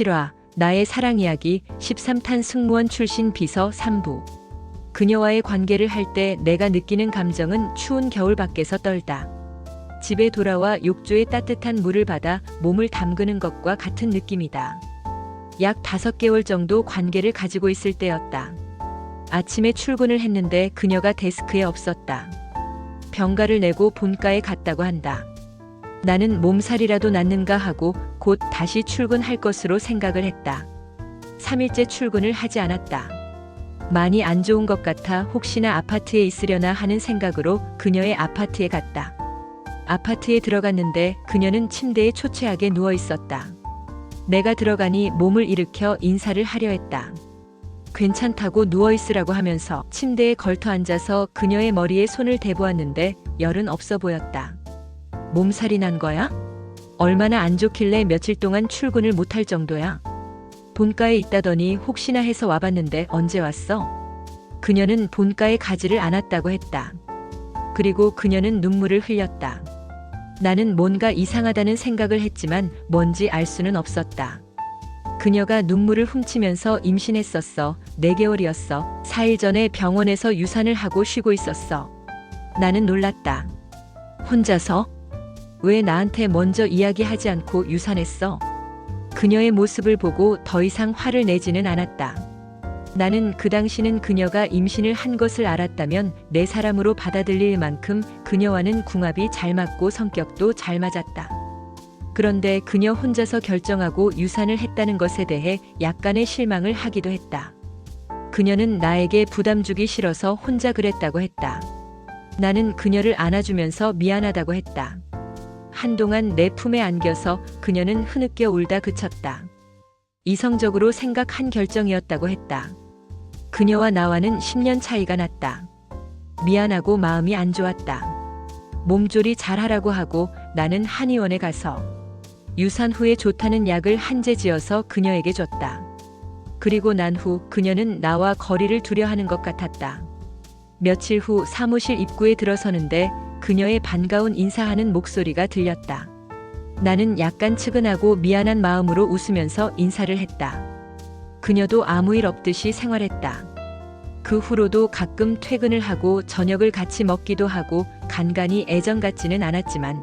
실화, 나의 사랑 이야기 13탄 승무원 출신 비서 3부. 그녀와의 관계를 할 때 내가 느끼는 감정은 추운 겨울 밖에서 떨다. 집에 돌아와 욕조에 따뜻한 물을 받아 몸을 담그는 것과 같은 느낌이다. 약 다섯 개월 정도 관계를 가지고 있을 때였다. 아침에 출근을 했는데 그녀가 데스크에 없었다. 병가를 내고 본가에 갔다고 한다. 나는 몸살이라도 났는가 하고 곧 다시 출근할 것으로 생각을 했다. 3일째 출근을 하지 않았다. 많이 안 좋은 것 같아 혹시나 아파트에 있으려나 하는 생각으로 그녀의 아파트에 갔다. 아파트에 들어갔는데 그녀는 침대에 초췌하게 누워 있었다. 내가 들어가니 몸을 일으켜 인사를 하려 했다. 괜찮다고 누워 있으라고 하면서 침대에 걸터 앉아서 그녀의 머리에 손을 대보았는데 열은 없어 보였다. 몸살이 난 거야? 얼마나 안 좋길래 며칠 동안 출근을 못할 정도야? 본가에 있다더니 혹시나 해서 와봤는데 언제 왔어? 그녀는 본가에 가지를 않았다고 했다. 그리고 그녀는 눈물을 흘렸다. 나는 뭔가 이상하다는 생각을 했지만 뭔지 알 수는 없었다. 그녀가 눈물을 훔치면서 임신했었어. 4개월이었어. 4일 전에 병원에서 유산을 하고 쉬고 있었어. 나는 놀랐다. 혼자서? 왜 나한테 먼저 이야기하지 않고 유산했어? 그녀의 모습을 보고 더 이상 화를 내지는 않았다. 나는 그 당시는 그녀가 임신을 한 것을 알았다면 내 사람으로 받아들일 만큼 그녀와는 궁합이 잘 맞고 성격도 잘 맞았다. 그런데 그녀 혼자서 결정하고 유산을 했다는 것에 대해 약간의 실망을 하기도 했다. 그녀는 나에게 부담 주기 싫어서 혼자 그랬다고 했다. 나는 그녀를 안아주면서 미안하다고 했다. 한동안 내 품에 안겨서 그녀는 흐느껴 울다 그쳤다. 이성적으로 생각한 결정이었다고 했다. 그녀와 나와는 10년 차이가 났다. 미안하고 마음이 안 좋았다. 몸조리 잘하라고 하고 나는 한의원에 가서 유산 후에 좋다는 약을 한재 지어서 그녀에게 줬다. 그리고 난 후 그녀는 나와 거리를 두려 하는 것 같았다. 며칠 후 사무실 입구에 들어서는데 그녀의 반가운 인사하는 목소리가 들렸다. 나는 약간 측은하고 미안한 마음으로 웃으면서 인사를 했다. 그녀도 아무 일 없듯이 생활했다. 그 후로도 가끔 퇴근을 하고 저녁을 같이 먹기도 하고 간간히 애정 같지는 않았지만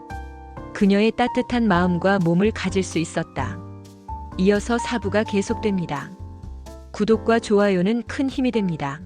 그녀의 따뜻한 마음과 몸을 가질 수 있었다. 이어서 사부가 계속됩니다. 구독과 좋아요는 큰 힘이 됩니다.